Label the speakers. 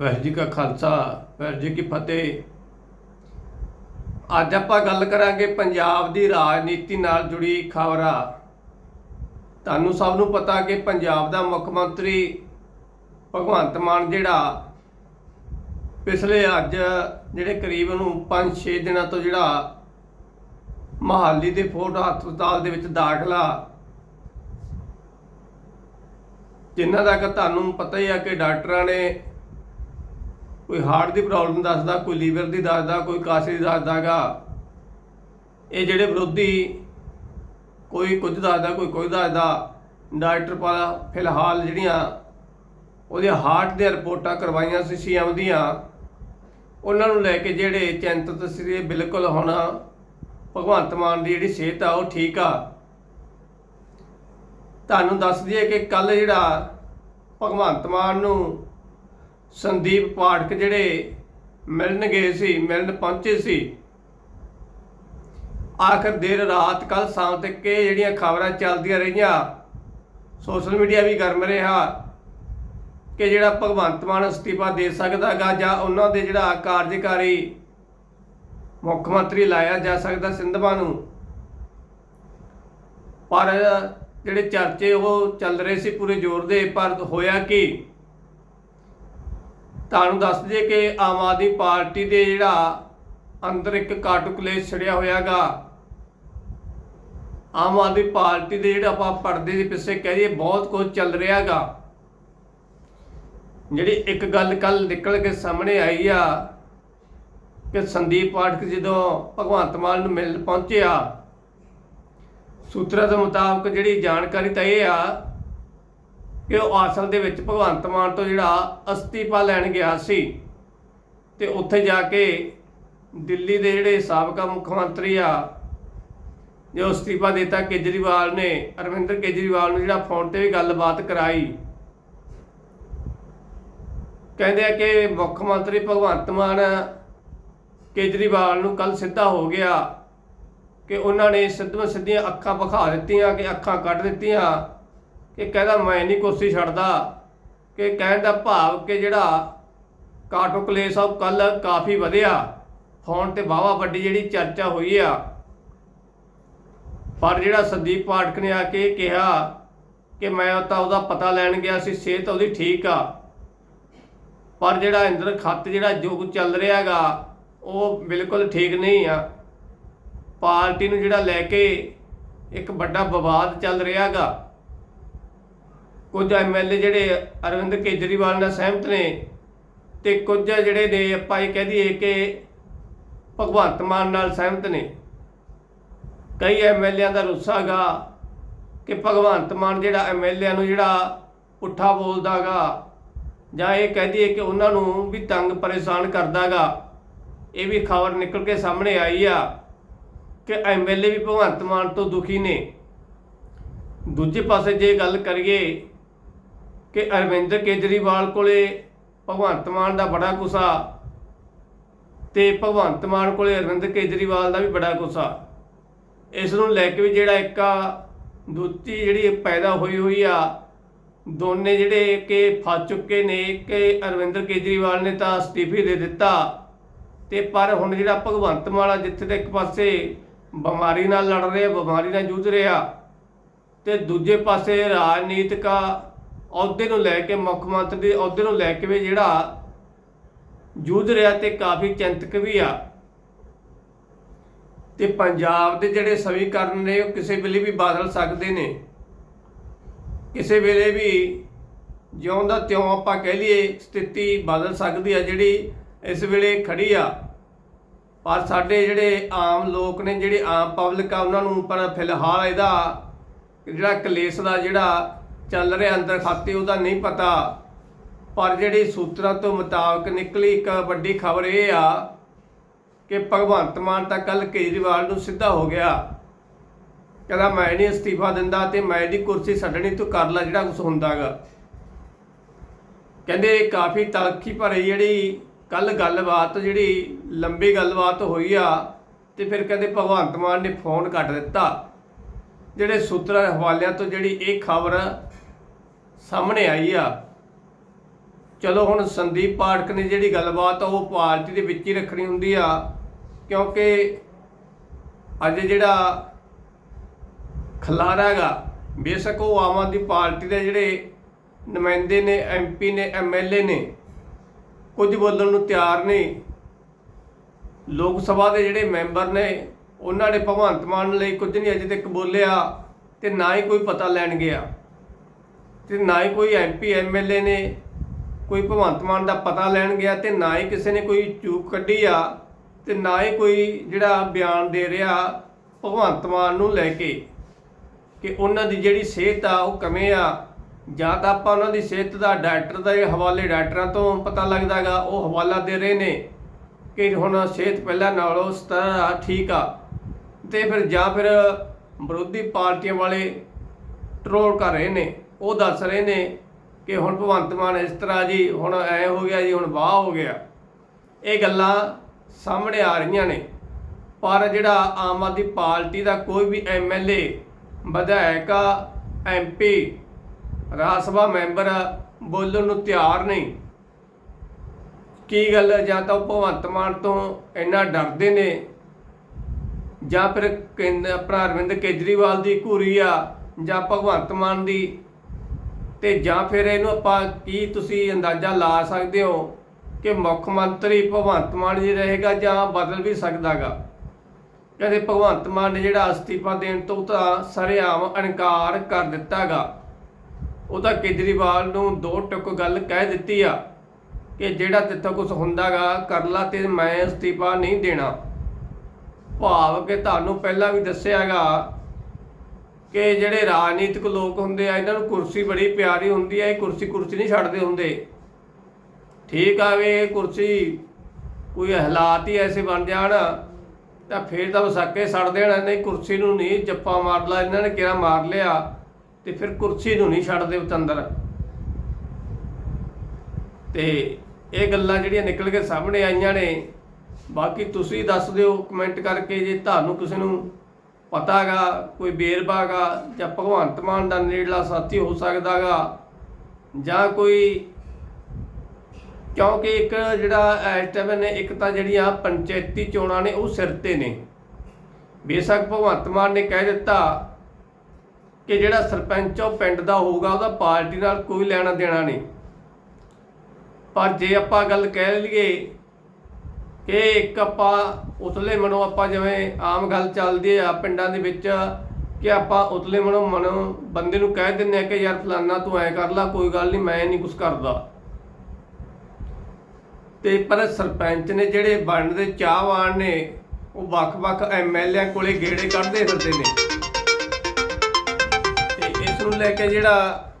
Speaker 1: ਵਾਹਿਗੁਰੂ ਜੀ ਕਾ ਖਾਲਸਾ, ਵਾਹਿਗੁਰੂ ਜੀ ਕੀ ਫਤਿਹ। ਅੱਜ ਆਪਾਂ ਗੱਲ ਕਰਾਂਗੇ ਪੰਜਾਬ ਦੀ ਰਾਜਨੀਤੀ ਨਾਲ ਜੁੜੀ ਖਬਰਾਂ। ਤੁਹਾਨੂੰ ਸਭ ਨੂੰ ਪਤਾ ਕਿ ਪੰਜਾਬ ਦਾ ਮੁੱਖ ਮੰਤਰੀ ਭਗਵੰਤ ਮਾਨ ਜਿਹੜਾ ਪਿਛਲੇ ਅੱਜ ਜਿਹੜੇ ਕਰੀਬ ਨੂੰ 5-6 ਦਿਨਾਂ ਤੋਂ ਜਿਹੜਾ ਮਹਾਲੀ ਦੇ ਫੋਰਟ ਹਸਪਤਾਲ ਦੇ ਵਿੱਚ ਦਾਖਲਾ, ਜਿਨ੍ਹਾਂ ਦਾ ਕਿ ਤੁਹਾਨੂੰ ਪਤਾ ਹੀ ਆ ਕਿ ਡਾਕਟਰਾਂ ਨੇ ਕੋਈ ਹਾਰਟ ਦੀ ਪ੍ਰੋਬਲਮ ਦੱਸਦਾ, ਕੋਈ ਲੀਵਰ ਦੀ ਦੱਸਦਾ, ਕੋਈ ਕਾਸੇ ਦੀ ਦੱਸਦਾਗਾ ਇਹ ਜਿਹੜੇ ਵਿਰੋਧੀ ਕੋਈ ਕੁਝ ਦੱਸਦਾ, ਕੋਈ ਕੁਝ ਦੱਸਦਾ, ਡਾਕਟਰ ਪਰ ਫਿਲਹਾਲ ਜਿਹੜੀਆਂ ਉਹਦੀਆਂ ਹਾਰਟ ਦੀਆਂ ਰਿਪੋਰਟਾਂ ਕਰਵਾਈਆਂ ਸੀ ਸੀਐਮ ਦੀਆਂ, ਉਹਨਾਂ ਨੂੰ ਲੈ ਕੇ ਜਿਹੜੇ ਚਿੰਤਤ ਸੀ ਬਿਲਕੁਲ ਹੁਣ ਭਗਵੰਤ ਮਾਨ ਦੀ ਜਿਹੜੀ ਸਿਹਤ ਆ, ਉਹ ਠੀਕ ਆ। ਤੁਹਾਨੂੰ ਦੱਸ ਦਈਏ ਕਿ ਕੱਲ ਜਿਹੜਾ ਭਗਵੰਤ ਮਾਨ ਨੂੰ ਸੰਦੀਪ ਪਾਠਕ ਜਿਹੜੇ ਮਿਲਣ ਗਏ ਸੀ, ਮਿਲਣ ਪਹੁੰਚੇ ਸੀ। ਆਖਰ ਦੇਰ ਰਾਤ ਕੱਲ ਸ਼ਾਮ ਤੱਕ ਇਹ ਜਿਹੜੀਆਂ ਖਬਰਾਂ ਚੱਲਦੀਆਂ ਰਹੀਆਂ, ਸੋਸ਼ਲ ਮੀਡੀਆ ਵੀ ਗਰਮ ਰਿਹਾ ਕਿ ਜਿਹੜਾ ਭਗਵੰਤ ਮਾਨ ਅਸਤੀਫਾ ਦੇ ਸਕਦਾਗਾ ਜਾਂ ਉਹਨਾਂ ਦੇ ਜਿਹੜਾ ਕਾਰਜਕਾਰੀ ਮੁੱਖ ਮੰਤਰੀ ਲਾਇਆ ਜਾ ਸਕਦਾ ਸਿੰਧਵਾ ਨੂੰ। ਪਰ ਜਿਹੜੇ ਚਰਚੇ ਉਹ ਚੱਲ ਰਹੇ ਸੀ ਪੂਰੇ ਜ਼ੋਰ ਦੇ, ਪਰ ਹੋਇਆ ਕਿ? ਤੁਹਾਨੂੰ ਦੱਸ ਦਈਏ ਕਿ ਆਮ ਆਦਮੀ ਪਾਰਟੀ ਦੇ ਜਿਹੜਾ ਅੰਦਰ ਇੱਕ ਕਾਟੂ ਕਲੇਸ਼ ਛੜਿਆ ਹੋਇਆਗਾ। ਆਮ ਆਦਮੀ ਪਾਰਟੀ ਦੇ ਜਿਹੜਾ ਆਪਾਂ ਪਰਦੇ ਦੇ ਪਿੱਛੇ ਕਹੀਏ ਬਹੁਤ ਕੁਝ ਚੱਲ ਰਿਹਾਗਾ। ਜਿਹੜੀ ਇੱਕ ਗੱਲ ਕੱਲ ਨਿਕਲ ਕੇ ਸਾਹਮਣੇ ਆਈ ਆ ਕਿ ਸੰਦੀਪ ਪਾਠਕ ਜਦੋਂ ਭਗਵੰਤ ਮਾਨ ਨੂੰ ਮਿਲਣ ਪਹੁੰਚਿਆ, ਸੂਤਰਾਂ ਦੇ ਮੁਤਾਬਕ ਜਿਹੜੀ ਜਾਣਕਾਰੀ ਤਾਂ ਇਹ ਆ ਕਿ ਉਹ ਅਸਲ ਦੇ ਵਿੱਚ ਭਗਵੰਤ ਮਾਨ ਤੋਂ ਜਿਹੜਾ ਅਸਤੀਫਾ ਲੈਣ ਗਿਆ ਸੀ ਤੇ ਉੱਥੇ ਜਾ ਕੇ ਦਿੱਲੀ ਦੇ ਜਿਹੜੇ ਸਾਬਕਾ ਮੁੱਖ ਮੰਤਰੀ ਆ, ਜੋ ਅਸਤੀਫਾ ਦਿੱਤਾ, ਕੇਜਰੀਵਾਲ ਨੇ, ਅਰਵਿੰਦਰ ਕੇਜਰੀਵਾਲ ਨੂੰ ਜਿਹੜਾ ਫੋਨ ਤੇ ਵੀ ਗੱਲਬਾਤ ਕਰਾਈ। ਕਹਿੰਦੇ ਆ ਕਿ ਮੁੱਖ ਮੰਤਰੀ ਭਗਵੰਤ ਮਾਨ ਕੇਜਰੀਵਾਲ ਨੂੰ ਕੱਲ ਸਿੱਧਾ ਹੋ ਗਿਆ ਕਿ ਉਹਨਾਂ ਨੇ ਸਿੱਧੀਆਂ ਸਿੱਧੀਆਂ ਅੱਖਾਂ ਵਿਖਾ ਦਿੱਤੀਆਂ ਕਿ ਅੱਖਾਂ ਕੱਢ ਦਿੱਤੀਆਂ। ਕਿ ਕਹਿੰਦਾ ਮੈਂ ਨਹੀਂ ਕੁਰਸੀ ਛੱਡਦਾ, ਕਿ ਕਹਿਣ ਦਾ ਭਾਵ ਕਿ ਜਿਹੜਾ ਕਾਟੋ ਕਲੇਸ ਆ ਕੱਲ ਕਾਫੀ ਵਧਿਆ ਫੋਨ ਤੇ ਵਾਵਾ ਵੱਡੀ ਜਿਹੜੀ ਚਰਚਾ ਹੋਈ ਆ। ਪਰ ਜਿਹੜਾ ਸੰਦੀਪ ਪਾਠਕ ਨੇ ਆ ਕੇ ਕਿਹਾ ਕਿ ਮੈਂ ਤਾਂ ਉਹਦਾ ਪਤਾ ਲੈਣ ਗਿਆ ਸੀ, ਸਿਹਤ ਉਹਦੀ ਠੀਕ ਆ। ਪਰ ਜਿਹੜਾ ਇੰਦਰ ਖੱਤ ਜਿਹੜਾ ਯੁੱਗ ਚੱਲ ਰਿਹਾਗਾ ਉਹ ਬਿਲਕੁਲ ਠੀਕ ਨਹੀਂ ਆ। ਪਾਰਟੀ ਨੂੰ ਜਿਹੜਾ ਲੈ ਕੇ ਇੱਕ ਵੱਡਾ ਵਿਵਾਦ ਚੱਲ ਰਿਹਾਗਾ ਕੁਝ ਐਮਐਲਏ ਜਿਹੜੇ ਅਰਵਿੰਦ ਕੇਜਰੀਵਾਲ ਨਾਲ ਸਹਿਮਤ ਨੇ ਤੇ ਕੁਝ ਜਿਹੜੇ ਨੇ ਆਪਾਂ ਇਹ ਕਹਿ ਦਈਏ ਕਿ ਭਗਵੰਤ ਮਾਨ ਨਾਲ ਸਹਿਮਤ ਨੇ। ਕਈ ਐਮਐਲਏਆਂ ਦਾ ਰੁੱਸਾਗਾ ਕਿ ਭਗਵੰਤ ਮਾਨ ਜਿਹੜਾ ਐਮਐਲਏਆਂ ਨੂੰ ਜਿਹੜਾ ਪੁੱਠਾ ਬੋਲਦਾਗਾ ਜਾਂ ਇਹ ਕਹਿ ਦਈਏ ਕਿ ਉਹਨਾਂ ਨੂੰ ਵੀ ਤੰਗ ਪਰੇਸ਼ਾਨ ਕਰਦਾਗਾ ਇਹ ਵੀ ਖਬਰ ਨਿਕਲ ਕੇ ਸਾਹਮਣੇ ਆਈ ਆ ਕਿ ਐਮਐਲਏ ਵੀ ਭਗਵੰਤ ਮਾਨ ਤੋਂ ਦੁਖੀ ਨੇ। ਦੂਜੇ ਪਾਸੇ ਜੇ ਗੱਲ ਕਰੀਏ ਕਿ ਅਰਵਿੰਦ ਕੇਜਰੀਵਾਲ ਕੋਲੇ ਭਗਵੰਤ ਮਾਨ ਦਾ ਬੜਾ ਗੁੱਸਾ ਤੇ ਭਗਵੰਤ ਮਾਨ ਕੋਲੇ ਅਰਵਿੰਦ ਕੇਜਰੀਵਾਲ ਦਾ ਵੀ ਬੜਾ ਗੁੱਸਾ। ਇਸ ਨੂੰ ਲੈ ਕੇ ਵੀ ਜਿਹੜਾ ਇੱਕ ਦੁੱਤੀ ਜਿਹੜੀ ਪੈਦਾ ਹੋਈ ਹੋਈ ਆ, ਦੋਨੇ ਜਿਹੜੇ ਕਿ ਫਸ ਚੁੱਕੇ ਨੇ, ਕਿ ਅਰਵਿੰਦਰ ਕੇਜਰੀਵਾਲ ਨੇ ਤਾਂ ਅਸਤੀਫੇ ਦੇ ਦਿੱਤਾ ਤੇ ਪਰ ਹੁਣ ਜਿਹੜਾ ਭਗਵੰਤ ਮਾਨ ਆ ਜਿੱਥੇ ਤੇ ਇੱਕ ਪਾਸੇ ਬਿਮਾਰੀ ਨਾਲ ਲੜ ਰਿਹਾ, ਬਿਮਾਰੀ ਨਾਲ ਜੂਝ ਰਿਹਾ ਤੇ ਦੂਜੇ ਪਾਸੇ ਰਾਜਨੀਤਿਕਾ ਅਹੁਦੇ ਨੂੰ ਲੈ ਕੇ ਮੁੱਖ ਮੰਤਰੀ ਦੇ ਅਹੁਦੇ ਨੂੰ ਲੈ ਕੇ ਵੀ ਜਿਹੜਾ ਜੂਝ ਰਿਹਾ ਤੇ ਕਾਫੀ ਚਿੰਤਕ ਵੀ ਆ। ਤੇ ਪੰਜਾਬ ਦੇ ਜਿਹੜੇ ਸਮੀਕਰਨ ਨੇ ਉਹ ਕਿਸੇ ਵੇਲੇ ਵੀ ਬਦਲ ਸਕਦੇ ਨੇ। ਕਿਸੇ ਵੇਲੇ ਵੀ ਜਿਉਂ ਦਾ ਤਿਉਂ ਆਪਾਂ ਕਹਿ ਲਈਏ ਸਥਿਤੀ ਬਦਲ ਸਕਦੀ ਆ ਜਿਹੜੀ ਇਸ ਵੇਲੇ ਖੜੀ ਆ। ਪਰ ਸਾਡੇ ਜਿਹੜੇ ਆਮ ਲੋਕ ਨੇ, ਜਿਹੜੇ ਆਮ ਪਬਲਿਕ ਆ, ਉਹਨਾਂ ਨੂੰ ਪਰ ਫਿਲਹਾਲ ਇਹਦਾ ਜਿਹੜਾ ਕਲੇਸ਼ ਦਾ ਜਿਹੜਾ ਚੱਲ ਰਿਹਾ ਅੰਦਰ ਖਾਤੇ, ਉਹਦਾ ਨਹੀਂ ਪਤਾ। ਪਰ ਜਿਹੜੀ ਸੂਤਰਾਂ ਤੋਂ ਮੁਤਾਬਕ ਨਿਕਲੀ ਇੱਕ ਵੱਡੀ ਖਬਰ ਇਹ ਆ ਕਿ ਭਗਵੰਤ ਮਾਨ ਤਾਂ ਕੱਲ ਕੇਜਰੀਵਾਲ ਨੂੰ ਸਿੱਧਾ ਹੋ ਗਿਆ। ਕਹਿੰਦਾ, ਮੈਂ ਨਹੀਂ ਅਸਤੀਫਾ ਦਿੰਦਾ ਤੇ ਮੈਂ ਇਹਦੀ ਕੁਰਸੀ ਛੱਡਣੀ, ਤੂੰ ਕਰ ਲੈ ਜਿਹੜਾ ਕੁਝ ਹੁੰਦਾਗਾ। ਕਹਿੰਦੇ ਕਾਫੀ ਤਲਖੀ ਭਰੀ ਜਿਹੜੀ ਕੱਲ ਗੱਲਬਾਤ, ਜਿਹੜੀ ਲੰਬੀ ਗੱਲਬਾਤ ਹੋਈ ਆ, ਤੇ ਫਿਰ ਕਹਿੰਦੇ ਭਗਵੰਤ ਮਾਨ ਨੇ ਫੋਨ ਕੱਟ ਦਿੱਤਾ। ਜਿਹੜੇ ਸੂਤਰਾਂ ਹਵਾਲਿਆਂ ਤੋਂ ਜਿਹੜੀ ਇਹ ਖਬਰ ਸਾਹਮਣੇ ਆਈ ਆ। ਚਲੋ ਹੁਣ ਸੰਦੀਪ ਪਾਠਕ ਨੇ ਜਿਹੜੀ ਗੱਲਬਾਤ ਆ, ਉਹ ਪਾਰਟੀ ਦੇ ਵਿੱਚ ਹੀ ਰੱਖਣੀ ਹੁੰਦੀ ਆ, ਕਿਉਂਕਿ ਅੱਜ ਜਿਹੜਾ ਖਲਾਰਾ ਹੈਗਾ, ਬੇਸ਼ੱਕ ਉਹ ਆਮ ਆਦਮੀ ਪਾਰਟੀ ਦੇ ਜਿਹੜੇ ਨੁਮਾਇੰਦੇ ਨੇ ਐਮਪੀ ਨੇ ਐਮਐਲਏ ਨੇ, ਕੁਝ ਬੋਲਣ ਨੂੰ ਤਿਆਰ ਨਹੀਂ ਲੋਕ ਸਭਾ ਦੇ ਜਿਹੜੇ ਮੈਂਬਰ ਨੇ, ਉਹਨਾਂ ਨੇ ਭਗਵੰਤ ਮਾਨ ਲਈ ਕੁਝ ਨਹੀਂ ਅਜੇ ਤੱਕ ਬੋਲਿਆ ਤੇ ਨਾ ਹੀ ਕੋਈ ਪਤਾ ਲੈਣ ਗਿਆ। ਤੇ ਨਾ ਹੀ ਕੋਈ ਐਮਪੀ ਐਮਐਲਏ ਨੇ ਕੋਈ ਭਗਵੰਤ ਮਾਨ ਦਾ ਪਤਾ ਲੈਣ ਗਿਆ ਤੇ ਨਾ ਹੀ ਕਿਸੇ ਨੇ ਕੋਈ ਚੂਕ ਕੱਢੀ ਆ ਤੇ ਨਾ ਹੀ ਕੋਈ ਜਿਹੜਾ ਬਿਆਨ ਦੇ ਰਿਹਾ ਭਗਵੰਤ ਮਾਨ ਨੂੰ ਲੈ ਕੇ ਕਿ ਉਹਨਾਂ ਦੀ ਜਿਹੜੀ ਸਿਹਤ ਆ ਉਹ ਕਿਵੇਂ ਆ। ਜਾਂ ਤਾਂ ਆਪਾਂ ਉਹਨਾਂ ਦੀ ਸਿਹਤ ਦਾ ਡਾਕਟਰ ਦੇ ਹਵਾਲੇ ਡਾਕਟਰਾਂ ਤੋਂ ਪਤਾ ਲੱਗਦਾਗਾ ਉਹ ਹਵਾਲਾ ਦੇ ਰਹੇ ਨੇ ਕਿ ਹੁਣ ਸਿਹਤ ਪਹਿਲਾਂ ਨਾਲੋਂ 17 ਠੀਕ ਆ ਤੇ ਫਿਰ ਜਾਂ ਫਿਰ ਵਿਰੋਧੀ ਪਾਰਟੀਆਂ ਵਾਲੇ ਟਰੋਲ ਕਰ ਰਹੇ ਨੇ। ਉਹ ਦੱਸ ਰਹੇ ਨੇ ਕਿ ਹੁਣ ਭਗਵੰਤ ਮਾਨ ਇਸ ਤਰ੍ਹਾਂ ਜੀ, ਹੁਣ ਐ ਹੋ ਗਿਆ ਜੀ, ਹੁਣ ਵਾਹ ਹੋ ਗਿਆ। ਇਹ ਗੱਲਾਂ ਸਾਹਮਣੇ ਆ ਰਹੀਆਂ ਨੇ। ਪਰ ਜਿਹੜਾ ਆਮ ਆਦਮੀ ਪਾਰਟੀ ਦਾ ਕੋਈ ਵੀ ਐਮਐਲਏ ਵਿਧਾਇਕ ਐਮਪੀ ਰਾਜ ਸਭਾ ਮੈਂਬਰ ਬੋਲਣ ਨੂੰ ਤਿਆਰ ਨਹੀਂ। ਕੀ ਗੱਲ, ਜਾਂ ਤਾਂ ਉਹ ਭਗਵੰਤ ਮਾਨ ਤੋਂ ਇੰਨਾ ਡਰਦੇ ਨੇ, ਜਾਂ ਫਿਰ ਕੇਂਦਰ ਆਪਣਾ ਅਰਵਿੰਦ ਕੇਜਰੀਵਾਲ ਦੀ ਘੂਰੀ ਆ, ਜਾਂ ਭਗਵੰਤ ਮਾਨ ਦੀ ਤੇ ਜਾਂ ਫਿਰ ਇਹਨੂੰ ਆਪਾਂ ਕੀ ਤੁਸੀਂ ਅੰਦਾਜ਼ਾ ਲਾ ਸਕਦੇ ਹੋ ਕਿ ਮੁੱਖ ਮੰਤਰੀ ਭਗਵੰਤ ਮਾਨ ਜੀ ਰਹੇਗਾ ਜਾਂ ਬਦਲ ਵੀ ਸਕਦਾਗਾ? ਕਹਿੰਦੇ ਭਗਵੰਤ ਮਾਨ ਨੇ ਜਿਹੜਾ ਅਸਤੀਫਾ ਦੇਣ ਤੋਂ ਤਾਂ ਸਰੇਆਮ ਇਨਕਾਰ ਕਰ ਦਿੱਤਾਗਾ। ਉਹ ਤਾਂ ਕੇਜਰੀਵਾਲ ਨੂੰ ਦੋ ਟੁਕ ਗੱਲ ਕਹਿ ਦਿੱਤੀ ਆ ਕਿ ਜਿਹੜਾ ਤੇਥੋਂ ਕੁਝ ਹੁੰਦਾਗਾ, ਕਰ ਲਾ ਤੇ ਮੈਂ ਅਸਤੀਫਾ ਨਹੀਂ ਦੇਣਾ। ਭਾਵ ਕਿ ਤੁਹਾਨੂੰ ਪਹਿਲਾਂ ਵੀ ਦੱਸਿਆਗਾ ਕਿ ਜਿਹੜੇ ਰਾਜਨੀਤਿਕ ਲੋਕ ਹੁੰਦੇ ਆ, ਇਹਨਾਂ ਨੂੰ ਕੁਰਸੀ ਬੜੀ ਪਿਆਰੀ ਹੁੰਦੀ ਹੈ ਇਹ ਕੁਰਸੀ ਕੁਰਸੀ ਨਹੀਂ ਛੱਡਦੇ ਹੁੰਦੇ। ਠੀਕ ਆ ਵੀ ਇਹ ਕੁਰਸੀ ਕੋਈ ਹਾਲਾਤ ਹੀ ਐਸੇ ਬਣ ਜਾਣ, ਤਾਂ ਫੇਰ ਤਾਂ ਵਸਾਕੇ ਸੜ ਦੇਣਾ, ਨਹੀਂ ਕੁਰਸੀ ਨੂੰ ਨਹੀਂ ਜੱਪਾ ਮਾਰ ਲਿਆ ਇਹਨਾਂ ਨੇ ਕਿਹਾ ਮਾਰ ਲਿਆ, ਤੇ ਫਿਰ ਕੁਰਸੀ ਨੂੰ ਨਹੀਂ ਛੱਡਦੇ ਪਤੰਦਰ। ਤੇ ਇਹ ਗੱਲਾਂ ਜਿਹੜੀਆਂ ਨਿਕਲ ਕੇ ਸਾਹਮਣੇ ਆਈਆਂ ਨੇ, ਬਾਕੀ ਤੁਸੀਂ ਦੱਸ ਦਿਓ ਕਮੈਂਟ ਕਰਕੇ ਜੇ ਤੁਹਾਨੂੰ ਕਿਸੇ ਨੂੰ ਪਤਾਗਾ ਕੋਈ ਬੇਰਬਾਗਾ ਜਾਂ ਭਗਵੰਤ ਮਾਨ ਦਾ ਨੇੜਲਾ ਸਾਥੀ ਹੋ ਸਕਦਾਗਾ ਜਾਂ ਕੋਈ ਕਿਉਂਕਿ ਇੱਕ ਜਿਹੜਾ ਇਸ ਟਾਈਮ ਨੇ, ਇੱਕ ਤਾਂ ਜਿਹੜੀਆਂ ਪੰਚਾਇਤੀ ਚੋਣਾਂ ਨੇ, ਉਹ ਸਿਰ ਤੇ ਨੇ। ਬੇਸ਼ੱਕ ਭਗਵੰਤ ਮਾਨ ਨੇ ਕਹਿ ਦਿੱਤਾ ਕਿ ਜਿਹੜਾ ਸਰਪੰਚ ਉਹ ਪਿੰਡ ਦਾ ਹੋਊਗਾ, ਉਹਦਾ ਪਾਰਟੀ ਨਾਲ ਕੋਈ ਲੈਣਾ ਦੇਣਾ ਨਹੀਂ। ਪਰ ਜੇ ਆਪਾਂ ਗੱਲ ਕਹਿ ਲਈਏ ਕਿ ਇੱਕ ਆਪਾਂ ਉਤਲੇ ਮਨੋਂ ਆਪਾਂ ਜਿਵੇਂ ਆਮ ਗੱਲ ਚੱਲਦੀ ਆ ਪਿੰਡਾਂ ਦੇ ਵਿੱਚ ਕਿ ਆਪਾਂ ਉਤਲੇ ਮਨੋਂ ਮਨੋਂ ਬੰਦੇ ਨੂੰ ਕਹਿ ਦਿੰਦੇ ਆ ਕਿ ਯਾਰ ਫਲਾਨਾ ਤੂੰ ਐ ਕਰ ਲੈ, ਕੋਈ ਗੱਲ ਨਹੀਂ, ਮੈਂ ਨਹੀਂ ਕੁਝ ਕਰਦਾ। ਤੇ ਪਰ ਸਰਪੰਚ ਨੇ ਜਿਹੜੇ ਬਣਨ ਦੇ ਚਾਹਵਾਨ ਨੇ, ਉਹ ਵੱਖ-ਵੱਖ ਐਮਐਲਏ ਕੋਲੇ ਗੇੜੇ ਕੱਢਦੇ ਫਿਰਦੇ ਨੇ। ਤੇ ਇਸ ਨੂੰ ਲੈ ਕੇ ਜਿਹੜਾ